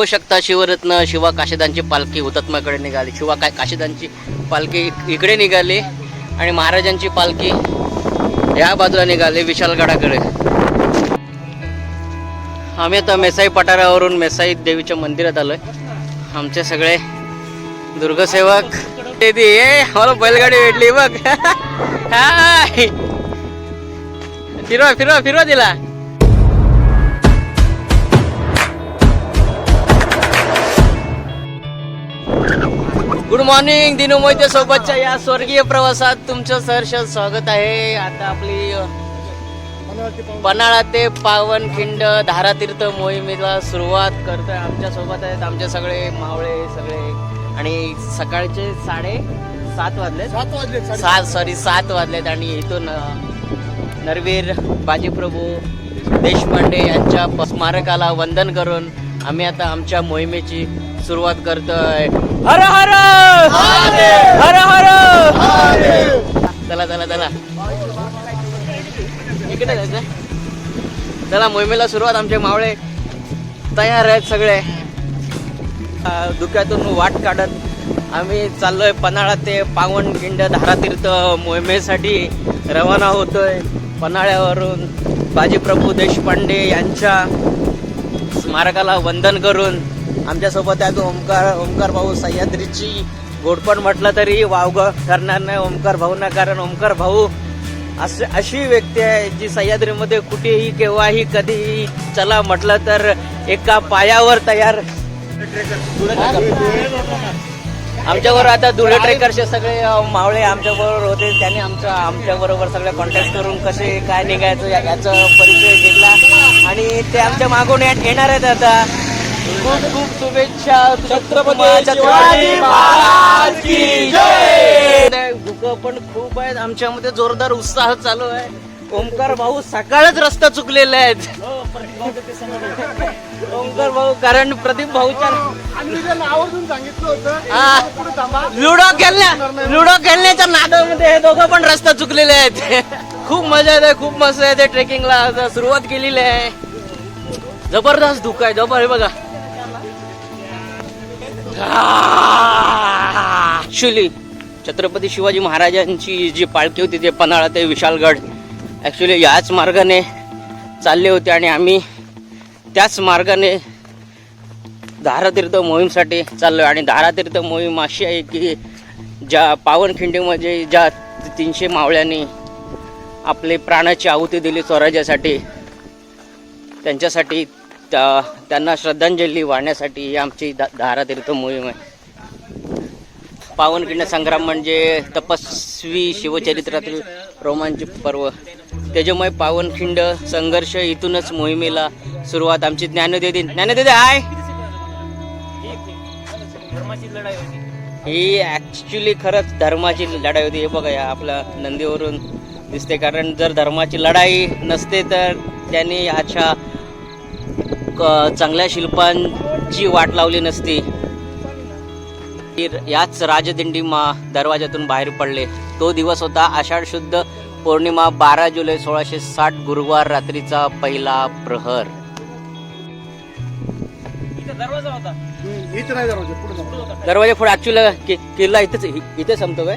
बघू शकता शिवरत्न शिवा काशीदांची पालखी हुतात्म्याकडे निघाली. शिवा काय काशीदांची पालखी इकडे निघाली आणि महाराजांची पालखी या बाजूला निघाली विशालगडाकडे. आम्ही आता मेसाई पठारावरून मेसाई देवीच्या मंदिरात आलोय. आमचे सगळे दुर्गसेवक. ते ए मला बैलगाडी भेटली बघ. फिरवा फिरवा फिरवा दिला गुड मॉर्निंग दिनू मोहिते सोबतच्या या स्वर्गीय प्रवासात तुमचं सहर्ष स्वागत आहे. आता आपली पन्हाळा ते पावनखिंड धारातीर्थ मोहिमेला सुरुवात करतोय. आमच्यासोबत आहेत आमचे सगळे मावळे सगळे. आणि सकाळचे साडे सात वाजले सात वाजले सात. सॉरी सात वाजलेत. आणि इथून नरवीर बाजीप्रभू देशपांडे यांच्या स्मारकाला वंदन करून आम्ही आता आमच्या मोहिमेची सुरुवात करतोय. हर हर! हर हर! चला चला चला. इकडे जायचं. चला मोहिमेला सुरुवात आमचे मावळे. तयार आहेत सगळे. धुक्यातून वाट काढत आम्ही चाललोय पन्हाळा ते पावनखिंड धारातीर्थ मोहिमेसाठी. रवाना होतोय पन्हाळ्यावरून बाजीप्रभू देशपांडे यांच्या स्मारकाला वंदन करून. आमच्यासोबत आहेत ओमकार ओमकार भाऊ सह्याद्रीची गोडपण म्हटलं तरी वावग करणार नाही ओमकार भाऊ ना कारण ओमकार भाऊ असे अशी व्यक्ती आहे जी सह्याद्रीमध्ये कुठेही केव्हाही कधीही चला म्हटलं तर एका पायावर तयार. आमच्याबरोबर आता धुळे ट्रेकरचे सगळे मावळे आमच्याबरोबर होते. त्यांनी आमच्या आमच्याबरोबर सगळे कॉन्टॅक्ट करून कसे काय निघायचं याचा परिचय घेतला. आणि ते आमच्या मागून येणार आहेत आता. खूप खूप शुभेच्छा छत्रपती छत्रपती शिवाजी महाराज की जय! दुःख पण खूप आहेत. आमच्यामध्ये जोरदार उत्साह चालू आहे. ओमकार भाऊ सकाळच रस्ता चुकलेले आहेत. ओमकार भाऊ कारण प्रदीप भाऊच्या त्यांना आवर्जून सांगितलं होतं हा. पुढे थांबा. लुडो खेळण्या लुडो खेळण्याच्या नादामध्ये हे दोघं पण रस्ता चुकलेले आहेत. खूप मजा येते खूप मस्त येते ट्रेकिंगला सुरुवात केलेली आहे. जबरदस्त धुकं आहे जबर हे बघा. ॲक्च्युली छत्रपती शिवाजी महाराजांची जी पालखी होती ते पन्हाळा ते विशालगड ॲक्च्युली याच मार्गाने चालले होते आणि आम्ही त्याच मार्गाने धारातीर्थ मोहीमसाठी चाललो आणि धारातीर्थ मोहीम अशी आहे की ज्या पावनखिंडीमध्ये ज्या तीनशे मावळ्यांनी आपले प्राणाची आहुती दिली स्वराज्यासाठी त्यांच्यासाठी त्या त्यांना श्रद्धांजली वाहण्यासाठी ही आमची धा धारातीर्थ मोहीम आहे. पावनखिंड संग्राम म्हणजे तपस्वी शिवचरित्रातील रोमांचिक पर्व. त्याच्यामुळे पावनखिंड संघर्ष इथूनच मोहिमेला सुरुवात आमची ज्ञानदेदी ज्ञानदेदी हाय! ही ऍक्च्युली खरंच धर्माची लढाई होती. हे बघा या आपल्या नंदीवरून दिसते. कारण जर धर्माची लढाई नसते तर त्यांनी अशा चांगल्या शिल्पांची वाट लावली नसती. याच राजदिंडी मा दरवाजातून बाहेर पडले. तो दिवस होता आषाढ शुद्ध पौर्णिमा बारा जुलै सोळाशे साठ गुरुवार रात्रीचा पहिला प्रहर. हम्म, इथे नाही दरवाजा पुढे थांबा. दरवाजा पुढे ऍक्च्युअली किल्ला इथेच इथे संपतो काय?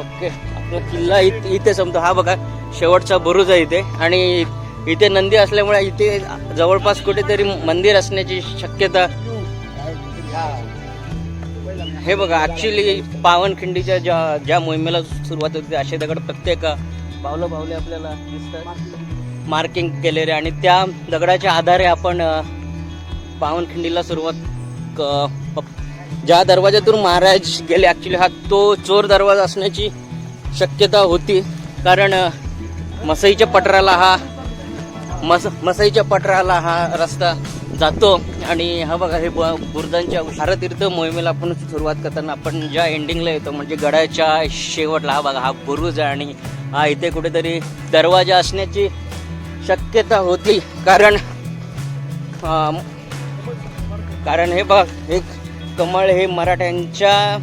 ओके आपला किल्ला इथे इथे संपतो. हा बघा शेवटचा बुरुज आहे इथे. आणि इथे नंदी असल्यामुळे इथे जवळपास कुठेतरी मंदिर असण्याची शक्यता. हे बघा ऍक्च्युली पावनखिंडीच्या ज्या ज्या मोहिमेला सुरुवात होती असे दगड प्रत्येक पावलं पावले आपल्याला दिसतात. मार्किंग केलेले आणि त्या दगडाच्या आधारे आपण पावनखिंडीला सुरुवात क- ज्या दरवाजातून महाराज गेले ॲक्च्युली हा तो चोर दरवाजा असण्याची शक्यता होती. कारण मसईच्या पटराला हा मस मसईच्या पठाराला हा रस्ता जातो. आणि हा बघा हे ब- भारतीर्थ मोहिमेला आपण सुरुवात करताना आपण ज्या एंडिंगला येतो म्हणजे गडाच्या शेवटला हा बघा हा बुरुज आहे. आणि हा इथे कुठेतरी दरवाजा असण्याची शक्यता होती. कारण कारण हे बघ हे कमळ हे मराठ्यांच्या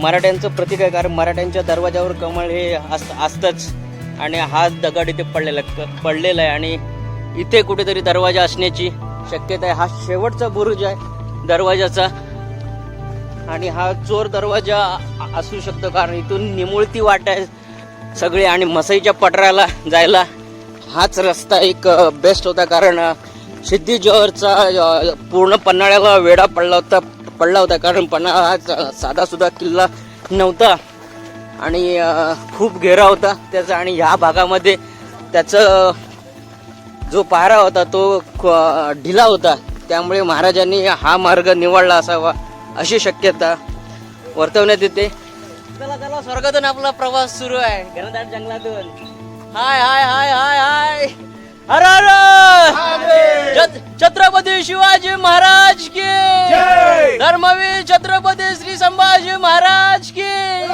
मराठ्यांचं प्रतीक आहे. कारण मराठ्यांच्या दरवाजावर कमळ हे असत असतंच. आणि हा दगड इथे पडलेला पडलेला आहे. आणि इथे कुठेतरी दरवाजा असण्याची शक्यता आहे. हा शेवटचा बुरुज आहे दरवाजाचा. आणि हा चोर दरवाजा असू शकतो कारण इथून निमुळती वाट आहे सगळी आणि मसईच्या पटराला जायला हाच रस्ता एक बेस्ट होता कारण सिद्धी जोहरचा पूर्ण पन्हाळ्याला वेढा पडला होता पडला होता कारण पन्हाळा हा साधासुद्धा किल्ला नव्हता आणि खूप घेरा होता त्याचा आणि ह्या भागामध्ये त्याचं जो पायरा होता तो ढिला होता. त्यामुळे महाराजांनी हा मार्ग निवडला असावा अशी शक्यता वर्तवण्यात येते. चला चला स्वर्गातून आपला प्रवास सुरू आहे. घनदाट जंगलातून. हाय हाय हाय हाय हाय. हर हर. छत- छत्रपती शिवाजी महाराज की. धर्मवीर छत्रपती श्री संभाजी महाराज की.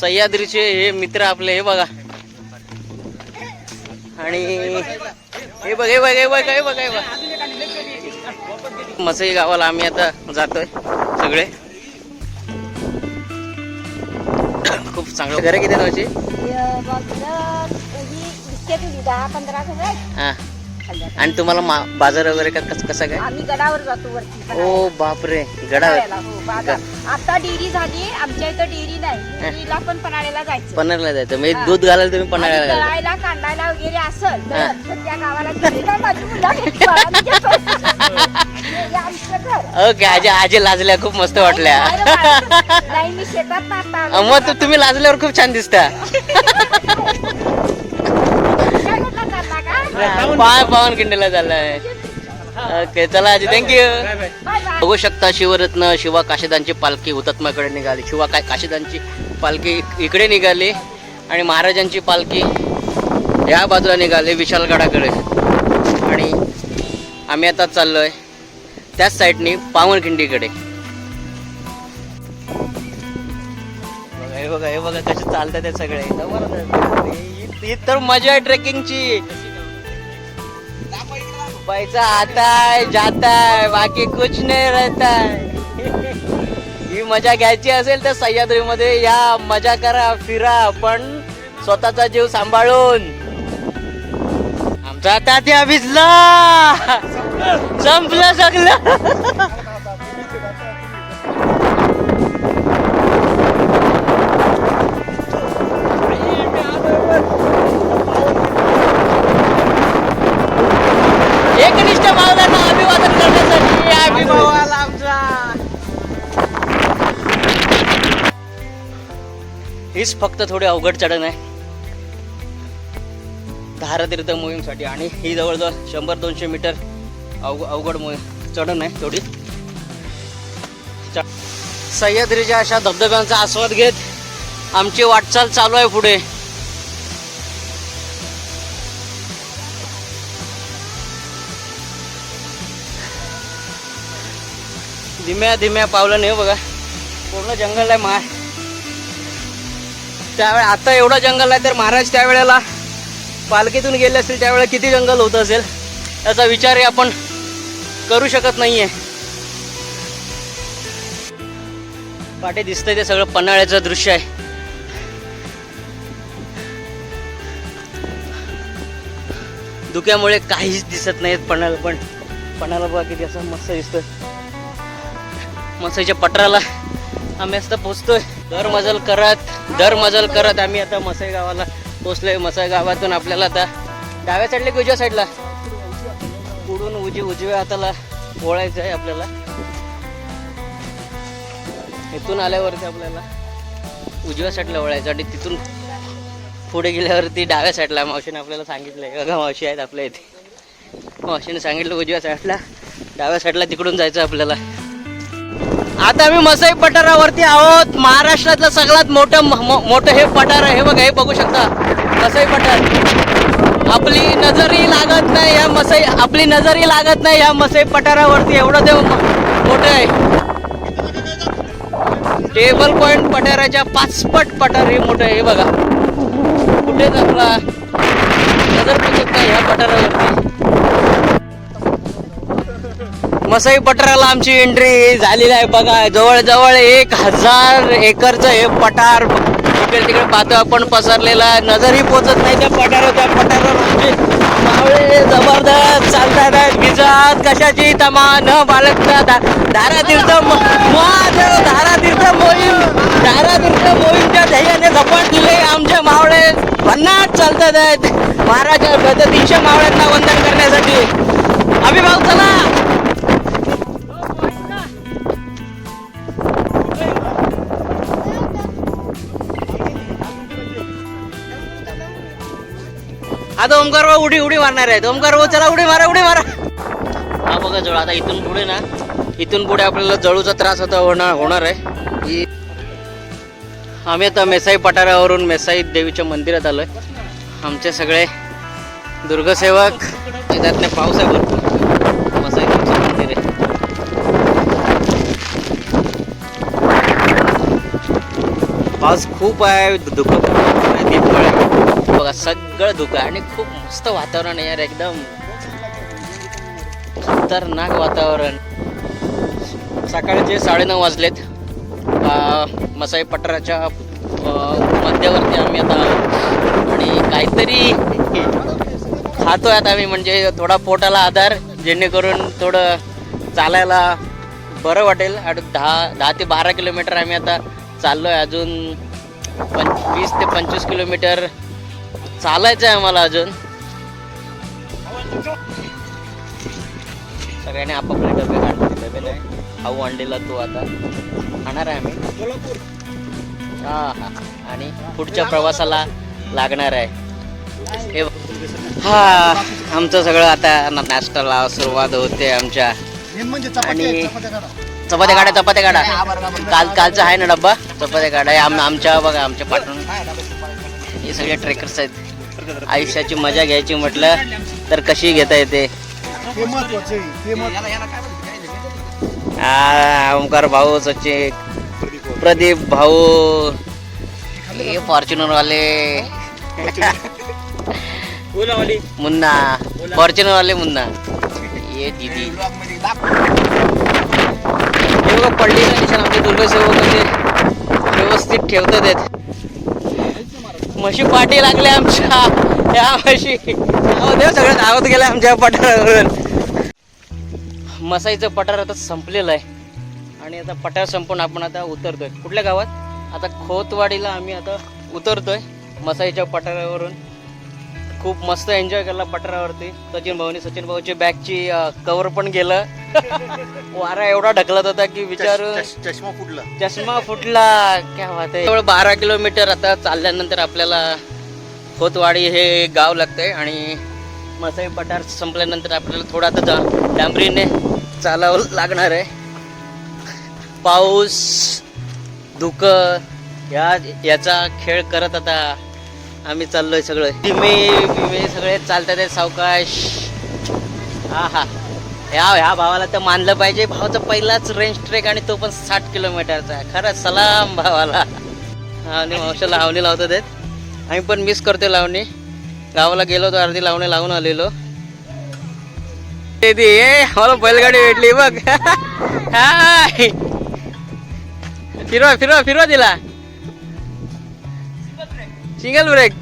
सह्याद्रीचे हे मित्र आपले हे बघा. आणि हे बघ हे बघ हे बघ हे बघ हे बघ. मसई गावाला आम्ही आता जातोय सगळे. खूप चांगलं घर किती नावाची बाजूला ही बिस्किट होती दहा पंधरा आणि तुम्हाला मा- बाजार वगैरे का कस- कसा काय? आम्ही गडावर जातो वरती ओ बापरे गडा पन्हाळ्याला, हो, बाजार. आता डेअरी झाली आमच्या इथं डेअरी नाही. डेअरीला पण पन्हाळ्याला जायचं. पन्हाळ्याला जायचं. म्हणजे. दूध घालायला तुम्ही पन्हाळ्याला आणि दळायला कांडायला वगैरे असल हा. तर त्या गावाला गेली ना माझी मुलं आहेत, बाळांनी घेतो. हे आमचं घर. ओके आजी आजी लाजल्या खूप मस्त वाटल्या. नाही. नाही मी शेतात मग तू- तुम्ही लाजल्यावर खूप छान दिसता. पाय पावन खिंडीला चाललाय. ओके चला आजी थँक्यू बघू शकता शिवरत्न शिवा काशीदांची पालखी हुतात्म्याकडे निघाली. शिवा काय काशीदांची पालखी इक- इकडे निघाली आणि महाराजांची पालखी या बाजूला निघाली विशालगडाकडे. आणि आम्ही आता चाललोय त्याच साईडनी पावनखिंडीकडे बघा हे बघा हे बघा कसे चालतात ते सगळे. ही तर मजा आहे ट्रेकिंगची. पैसा आता है जाता है बाकी कुछ नहीं रहता है ही मजा घ्यायची असेल तर सह्याद्रीमध्ये या मजा करा फिरा पण स्वतःचा जीव सांभाळून. आमचा तात्या भिजला. संपलं सगळं. हीच फक्त थोडी अवघड चढण आहे. धारातीर्थ मोहीमसाठी आणि ही जवळजवळ शंभर दोनशे मीटर अवघ अवघड मोहीम चढण आहे थोडी. च- सह्याद्रीच्या अशा धबधब्यांचा आस्वाद घेत आमची वाटचाल चालू आहे पुढे. धीम्या धीम्या पावलं नाही बघा पूर्ण जंगल आहे माय त्यावेळे आता एवढं जंगल आहे तर महाराज त्यावेळेला पालखीतून गेले असतील त्यावेळेला किती जंगल होत असेल? याचा विचारही आपण करू शकत नाहीये. पाठी दिसतंय ते सगळं पन्हाळ्याचं दृश्य आहे. धुक्यामुळे काहीच दिसत नाहीत पणाला पण पणाला बघा किती असं मस्त दिसतं मस्तच्या पटराला आम्ही आता पोचतोय. दर मजल करत दर मजल करत आम्ही आता मसाई गावाला पोचलोय. मसाई गावातून आपल्याला आता डाव्या साईडला की उजव्या साईडला? पुढून उजी उजव्या हाताला ओळायचं आहे आपल्याला. इथून आल्यावरती आपल्याला उजव्या साईडला वळायचं आणि तिथून पुढे गेल्यावरती डाव्या साईडला मावशीने आपल्याला सांगितलंय. बघा मावशी आहेत आपल्या इथे. मावशीने सांगितलं उजव्या साईडला डाव्या साईडला तिकडून जायचं आपल्याला. आता आम्ही मसाई पठारावरती आहोत. महाराष्ट्रातलं सगळ्यात मोठं म- मोठं हे पठार आहे. हे बघा हे बघू शकता. मसाई पठार. आपली नजरही लागत नाही या मसाई आपली नजरही लागत नाही या मसाई पठारावरती. एवढं ते मोठं आहे. टेबल पॉइंट पठाराच्या पाचपट पठार हे मोठं आहे. हे बघा. कुठेच आपला नजर पण नाही ह्या पठारावरती. वसई पठाराला आमची एंट्री झालेली आहे. बघा जवळजवळ एक हजार एकरचं हे पठार इकडे तिकडे पाहतो. आपण पसरलेला आहे नजरही पोचत नाही त्या पठारावर त्या पठारावर आमचे मावळे जबरदस्त चालतात आहेत भिजत कशाची? तमा न बाळगता धारा धारातीर्थ म- महादेव धारातीर्थ मोहीम धारातीर्थ मोहीमच्या ध्येयाने झपाट दिले आमचे मावळे भन्नाट चालतात आहेत महाराज तीनशे मावळ्यांना वंदन करण्यासाठी. अभिभाव चला. आता ओमकार भाऊ उडी उडी मारणार आहेत. ओमकार भाऊ चला उडी मारा उडी मारा. हा बघा जवळ आता इथून पुढे ना इथून पुढे आपल्याला जळूचा त्रास आता होणार होणार आहे. की आम्ही आता मेसाई पठारावरून मेसाई देवीच्या मंदिरात आलोय. आमचे सगळे दुर्गसेवक त्यातले पाऊस आहे भरपूर. मसाई देवीचं मंदिर आहे. पाऊस खूप आहे धुकं खूप आहे बघा सगळं धुकं आहे आणि खूप मस्त वातावरण आहे यार एकदम खतरनाक वातावरण. सकाळचे साडेनऊ वाजलेत मसाई पठाराच्या मध्यावरती आम्ही आता आहोत आणि काहीतरी खातोय आता आम्ही म्हणजे थोडा पोटाला आधार जेणेकरून थोडं चालायला बरं वाटेल. आणि दहा दहा ते बारा किलोमीटर आम्ही आता चाललो आहे अजून पं वीस ते पंचवीस किलोमीटर चालायचं आहे आम्हाला अजून. सगळ्यांनी आपापले डबे काढले डबे नाही खाऊ अंडीला तू आता. खाणार आहे आम्ही. हा हा आणि पुढच्या प्रवासाला लागणार आहे. हे हा आमचं सगळं आता नाश्ताला सुरुवात होते आमच्या. चपाती आणि- चपात्या काढा. चपात्या काढा. काल कालचा आहे ना डब्बा? चपात्या काढा. आम आमच्या बघा आमच्या पाठवून. हे सगळे ट्रेकर्स आहेत. आयुष्याची मजा घ्यायची म्हटलं तर कशी घेता येते? हे हे ओमकार भाऊ सचिन प्रदीप भाऊ. हे फॉर्च्युनर वाले मुन्ना. फॉर्च्युनर वाले मुन्ना. ये दीदी. हे बघा पडलेलं निशाण आमचे दुर्गसेवक व्यवस्थित ठेवतात आहेत. म्हशी पाठी लागल्या आमच्या. या म्हशी. देव सगळं धावत गेलं आमच्या पठारावरून. मसाईचं पठार आता संपलेलं आहे. आणि आता पठार संपून आपण आता उतरतोय. कुठल्या गावात? आता खोतवाडीला आम्ही आता उतरतोय मसाईच्या पठारावरून. खूप मस्त एन्जॉय केला पठारावरती. सचिन भाऊनी सचिन भाऊची बॅगची कवर पण गेलं वारा एवढा ढकलत होता की विचार चष- चष्मा फुटला. चष्मा फुटला. क्या बात आहे. जवळ बारा किलोमीटर आता चालल्यानंतर आपल्याला खोतवाडी हे गाव लागतंय आणि मसाई पठार संपल्यानंतर आपल्याला थोडा आता डांबरीने चालावं लागणार आहे. पाऊस धुकं या याचा खेळ करत आता आम्ही चाललोय सगळं. धीमे बिमे सगळे चालतात आहेत सावकाश. हा हा ह्या ह्या भावाला तर मानलं पाहिजे. भावाचा पहिलाच रेंज ट्रेक आणि तो पण साठ किलोमीटरचा आहे. खरंच सलाम भावाला. आणि मावशाला लावणी लावतात आहेत. आम्ही पण मिस करतो लावणी. गावाला गेलो होतो अर्धी लावणी लावून आलेलो. ते ए, मला बैलगाडी भेटली बघ. हाय. फिरवा फिरवा फिरवा तिला. सिंगल ब्रेक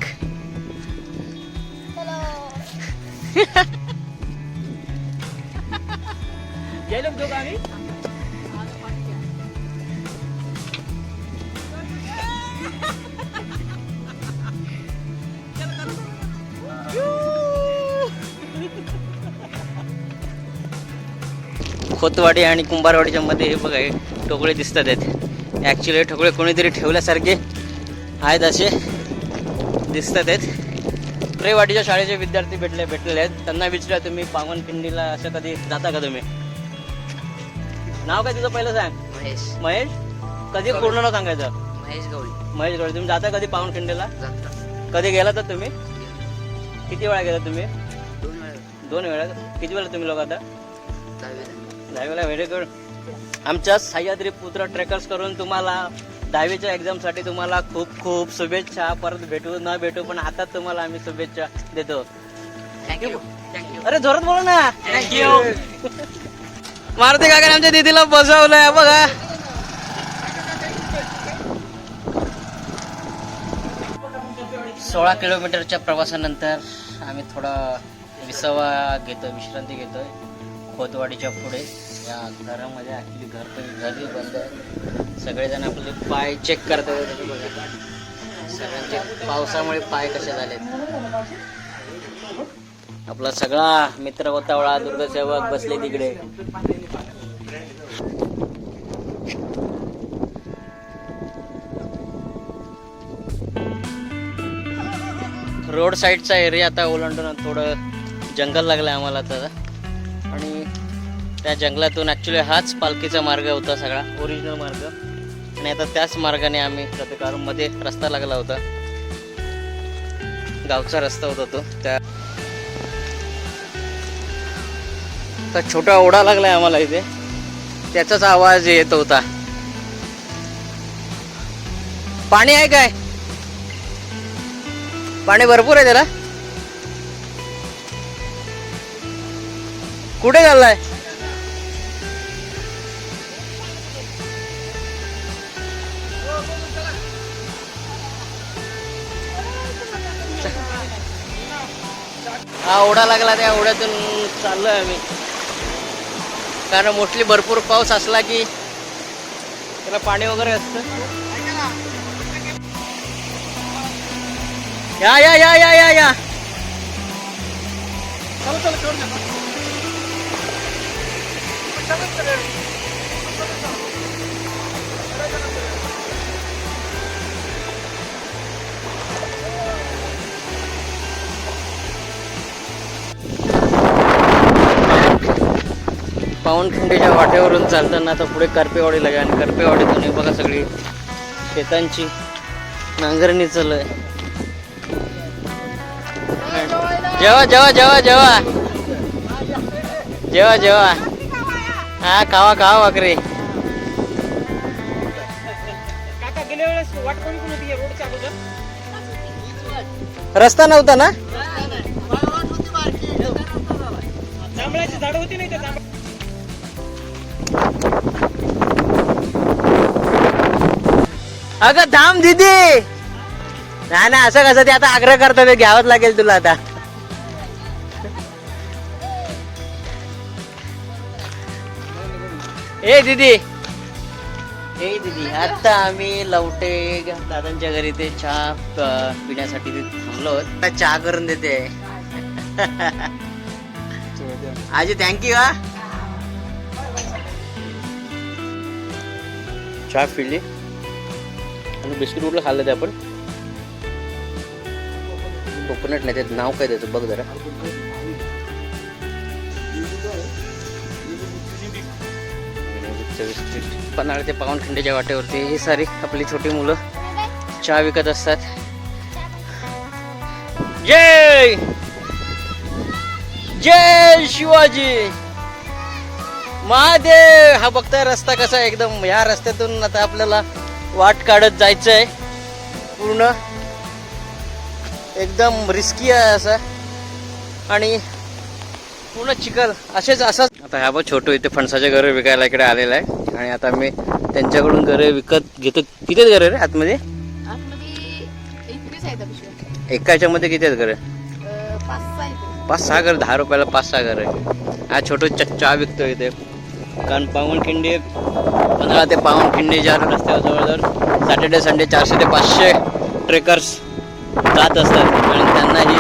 खोतवाडी आणि कुंभारवाडीच्या मध्ये हे बघा हे ठोकळे दिसतात आहेत. ॲक्च्युली ठोकळे कोणीतरी ठेवल्यासारखे आहेत असे. दिसतात आहेत. प्रेवाडीच्या शाळेचे विद्यार्थी भेटले भेटलेले आहेत. त्यांना विचारा तुम्ही पावनखिंडीला असं कधी जाता का तुम्ही? नाव काय तुझं पहिलं सांग? महेश. महेश? कधी पूर्ण नाव सांगायचं? महेश गवळी. महेश गवळी. तुम्ही जाता कधी पावनखिंडीला? कधी गेला तर तुम्ही? किती वेळा गेला तुम्ही? दोन वेळा. वेळा. किती वेळा तुम्ही लोक आता? दहावीला. दहावीला. व्हेरी गुड आमच्या सह्याद्री पुत्र ट्रेकर्स करून तुम्हाला दहावीच्या एक्झामसाठी तुम्हाला खूप खूप शुभेच्छा. परत भेटू न भेटू पण आता तुम्हाला आम्ही शुभेच्छा देतो. थँक्यू थँक्यू अरे जोरात बोला ना. थँक्यू मारुती काका आमच्या दीदीला बसवलंय बघा. सोळा किलोमीटरच्या प्रवासानंतर आम्ही थोडा विसावा घेतोय विश्रांती घेतोय. खोतवाडीच्या पुढे. या घरामध्ये ॲक्च्युली घर पण घरही बंद आहे. सगळेजण आपले पाय चेक करतात. बघा सगळ्यांचे पावसामुळे पाय कसे झालेत. आपला सगळा मित्र होतावळा दुर्गसेवक बसले तिकडे रोड साईडचा एरिया आता ओलांडून थोडं जंगल लागलं आम्हाला आता. आणि त्या जंगलातून ॲक्च्युली हाच पालखीचा मार्ग होता सगळा. ओरिजिनल मार्ग. आणि आता त्याच मार्गाने आम्ही मध्ये रस्ता लागला होता. गावचा रस्ता होता तो. त्या छोटा ओढा लागलाय आम्हाला इथे. त्याचाच आवाज येत होता. पाणी आहे काय? पाणी भरपूर आहे त्याला. कुठे चाललाय? हा ओढा लागला त्या ओढ्यातून चाललोय आम्ही. कारण मोस्टली भरपूर पाऊस असला की त्याला पाणी वगैरे असतं. या या या या या या. चल चल पावनखिंडीच्या वाटेवरून चालताना आता पुढे करपेवाडी लागेल आणि करपेवाडीतून हे बघा सगळी शेतांची नांगरणी चालू आहे. जेवा जेवा जेवा जेवा. जेवा जेवा. हा खावा खावा अगोदर? रस्ता नव्हता ना? झाड होती नाही अगं थांब दिदी. नाही ना असं कसं ते आता आग्रह करतात ते घ्यावंच लागेल तुला आता. ए दीदी. ए दीदी आता आम्ही लवटे दादांच्या घरी ते चहा पिण्यासाठी थांबलो. आता चहा करून देते. आजी थँक्यू हा. चहा पिली? आणि बिस्किट कुठलं खाल्लं ते आपण? कोकोनट नाही त्याचं नाव काय त्याचं? बघ जरा. पन्हाळ ते पावनखिंडीच्या वाटेवरती. ही सारी आपली छोटी मुलं चहा विकत असतात. जय! जय शिवाजी! महादेव! हा बघताय रस्ता कसा आहे? एकदम या रस्त्यातून आता आपल्याला वाट काढत जायचं आहे पूर्ण एकदम रिस्की आहे असं. आणि पूर्ण चिखल असेच असंच. आता ह्या बघ छोटू इथे फणसाचे घरं विकायला इकडे आलेला आहे. आणि आता मी त्यांच्याकडून घरं विकत घेतो. किती आहेत घरं रे आतमध्ये? एका ह्याच्यामध्ये किती आहेत घरं? पाच सहा घर दहा रुपयाला पाच सहा घर आहे हा छोटू च- चहा विकतो इथे. कारण पावनखिंडी पंधरा ते पावनखिंडीच्या रस्त्यावर जवळजवळ सॅटर्डे संडे चारशे ते पाचशे ट्रेकर्स जात असतात आणि त्यांनाही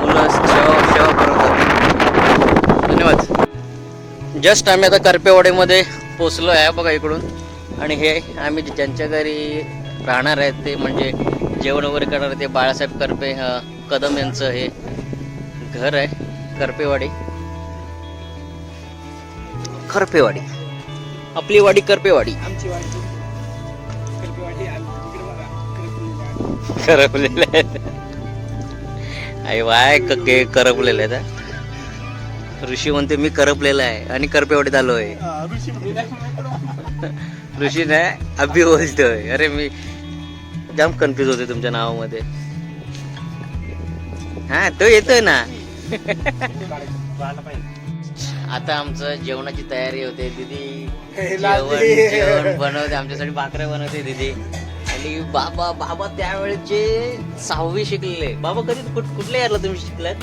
मुलं सेवा सेवा करतात. धन्यवाद. जस्ट आम्ही आता करपेवाडीमध्ये पोचलो आहे बघा इकडून. आणि हे आम्ही ज्यांच्या घरी राहणार आहेत ते म्हणजे जेवण वगैरे करणार ते बाळासाहेब करपे कदम यांचं हे घर आहे करपेवाडी. करपेवाडी आपली वाडी करपेवाडी आमची वाडी. करपलेले आई वाय के करपलेले आहेत. ऋषी म्हणते मी करपलेला आहे आणि करपेवाडीत आलोय हा, ऋषी नाही अभि बोलतोय अरे मी जाम कन्फ्युज होते तुमच्या नावामध्ये हा तो येतोय ना. आता आमचं जेवणाची तयारी होते दीदी. जेवण. जेवण बनवते आमच्यासाठी भाकऱ्या बनवते दीदी. आणि बाबा बाबा त्यावेळेचे सहावी शिकलेले. बाबा कधी कुठ कुठल्या यारला तुम्ही शिकलात?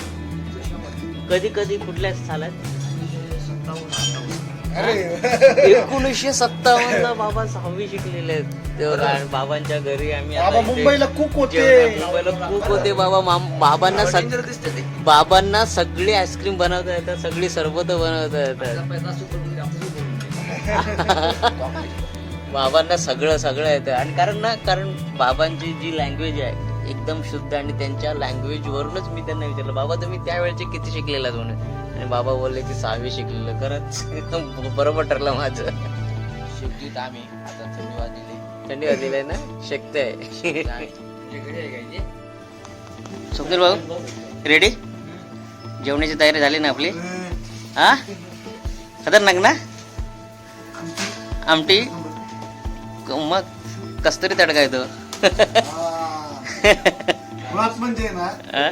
कधी कधी कुठल्या सालात? एकोणीसशे सत्तावन्न ला बाबा सहावी शिकलेले आहेत तेव्हा बाबांच्या घरी आम्ही आता बाबा इथे मुंबईला कुक होते. जेवणात मुंबईला खूप होते बाबा. माम- बाबांना सग- दिसते ते. बाबांना सगळी आईस्क्रीम बनवता येतात सगळी सरबत बनवता येतात. पैसा आपण. बाबांना सगळं सगळं येतं. आणि कारण ना कारण बाबांची जी लँग्वेज आहे एकदम शुद्ध आणि त्यांच्या लँग्वेज वरूनच मी त्यांना विचारलं बाबा तुम्ही त्यावेळेचे किती शिकलेला म्हणून आणि बाबा बोलले की सहावी शिकलेलं खरंच. बरोबर ठरलं माझं. तर आम्ही. आता थंडी वाजलेली थंडी वाजलेली आहे ना? इथे? सुखदेव भाऊ रेडी जेवणाची तयारी झाली ना आपली? हा? खतरनाक ना? आमटी? मग कस्तुरी तडका येतो. म्हणजे ना हा?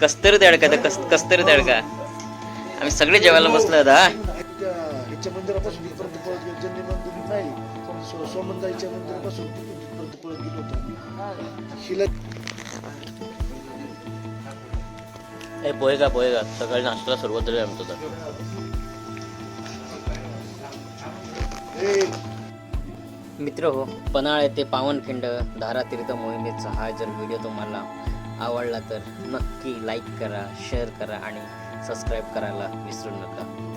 कस्तुरी येतो कस कस्तुरी तडका आम्ही सगळे जेवायला बसलो होतो ह्याच्या मंदिरापासून इथपर्यंत पळत गेलो. जन्नी मंदिर नाही पण सो- सोमंताईच्या मंदिरापासून इथपर्यंत पळत गेलो होतो हिला ए पोहे का पोहे का सकाळी नाश्त्याला सुरुवात झाली आमचं तर ए, मित्र हो पन्हाळ येथे पावनखिंड धारातीर्थ मोहिमेचा हा जर व्हिडिओ तुम्हाला आवडला तर नक्की लाईक करा शेअर करा आणि सबस्क्राईब करायला विसरू नका.